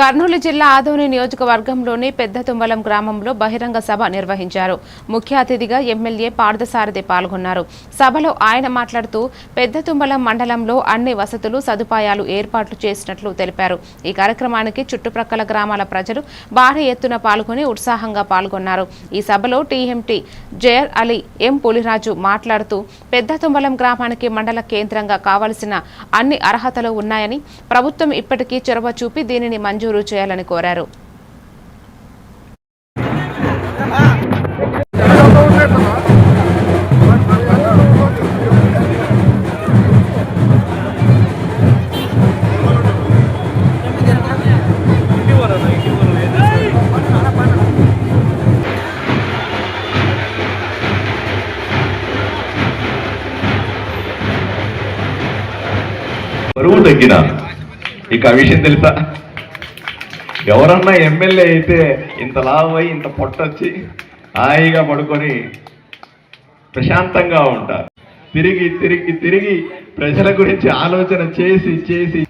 కర్నూలు జిల్లా ఆదోని నియోజకవర్గంలోని పెద్ద తుమ్మలం గ్రామంలో బహిరంగ సభ నిర్వహించారు. ముఖ్య అతిథిగా ఎమ్మెల్యే పార్థసారథి పాల్గొన్నారు. సభలో ఆయన మాట్లాడుతూ పెద్ద తుమ్మలం మండలంలో అన్ని వసతులు సదుపాయాలు ఏర్పాట్లు చేసినట్లు తెలిపారు. ఈ కార్యక్రమానికి చుట్టుప్రక్కల గ్రామాల ప్రజలు భారీ ఎత్తున పాల్గొని ఉత్సాహంగా పాల్గొన్నారు. ఈ సభలో టీఎంటీ జయర్ అలీ ఎం పులిరాజు మాట్లాడుతూ పెద్ద తుమ్మలం గ్రామానికి మండల కేంద్రంగా కావలసిన అన్ని అర్హతలు ఉన్నాయని ప్రభుత్వం ఇప్పటికీ చొరవ చూపి దీనిని మంజూరు చేయాలని కోరారు. బరువు తగ్గిన. ఇక ఆ విషయం తెలుసా? ఎవరన్నా ఎమ్మెల్యే అయితే ఇంత లావు అయి ఇంత పొట్టొచ్చి హాయిగా పడుకొని ప్రశాంతంగా ఉంటారు. తిరిగి తిరిగి తిరిగి ప్రజల గురించి ఆలోచన చేసి చేసి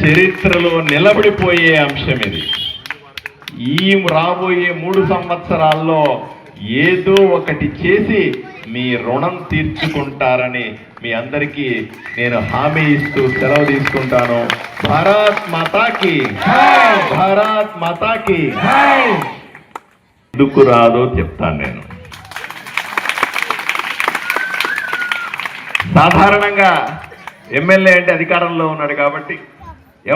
చరిత్రలో నిలబడిపోయే అంశం ఇది. ఈ రాబోయే మూడు సంవత్సరాల్లో ఏదో ఒకటి చేసి మీ రుణం తీర్చుకుంటారని మీ అందరికీ నేను హామీ ఇస్తూ సెలవు తీసుకుంటాను. భారత్ మాతాకి భారత్ మాతాకి ఎందుకు రాదో చెప్తాను నేను। సాధారణంగా ఎమ్మెల్యే అంటే అధికారంలో ఉన్నాడు కాబట్టి